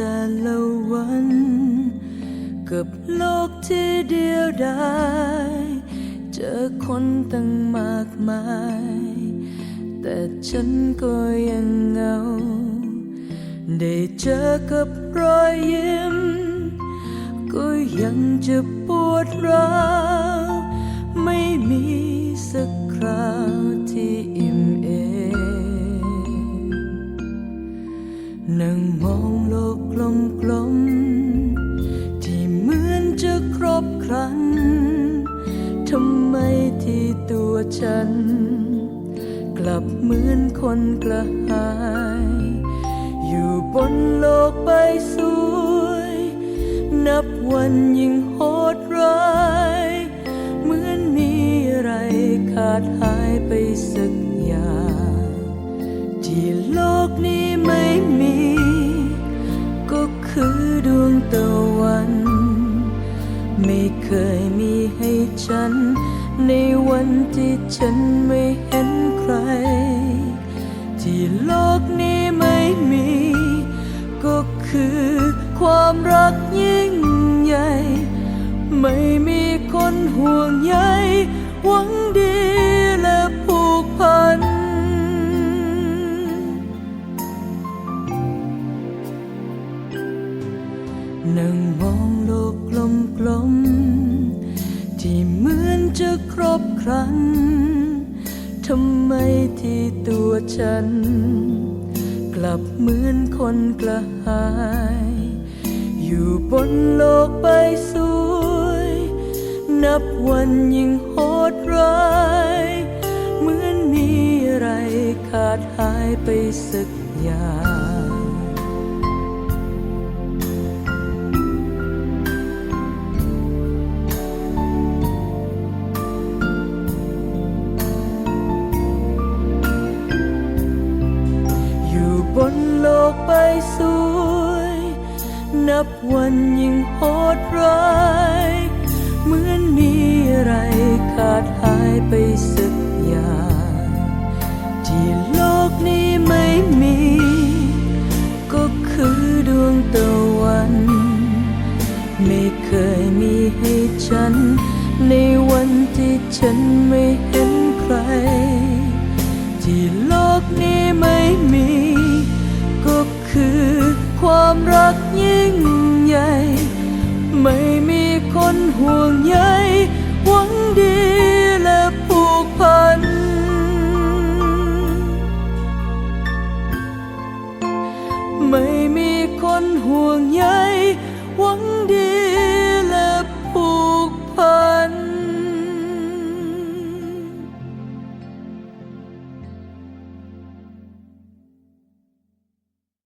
แต่ละวัน กับโลกที่เดียวดายเจอคนตั้งมากมาย แต่ฉันก็ยังเหงา ได้เจอกับรอยยิ้ม ก็ยังจะปวดร้าวไม่มีสักครา นั่งมองโลกกลมๆที่เหมือนจะครบครันทำไมที่ตัวฉัน กลับเหมือนคนกระหาย อยู่บนโลกใบสวย นับวันยิ่งโหดร้ายเหมือนมีอะไรขาดหายไปสักอย่าง ที่โลกนี้ คือดวงตะวัน ไม่เคยมีให้ฉัน ในวันที่ฉันไม่เห็นใคร ที่โลกนี้ไม่มี ก็คือความรักยิ่งใหญ่ ไม่มีคนห่วงใยหวังดี นั่งมองโลกกลมๆที่เหมือนจะครบครันทำไมที่ตัวฉัน กลับเหมือนคนกระหาย อยู่บนโลกใบสวย นับวันยิ่งโหดร้าย เหมือนมีอะไรขาดหายไปสักอย่าง กใบสวย นับวันยิ่งโหดร้ายเหมือนมีอะไรขาดหายไปสักอย่าง ที่โลกนี้ไม่มี ก็คือดวงตะวัน ไม่เคยมีให้ฉัน ในวันที่ฉัน คน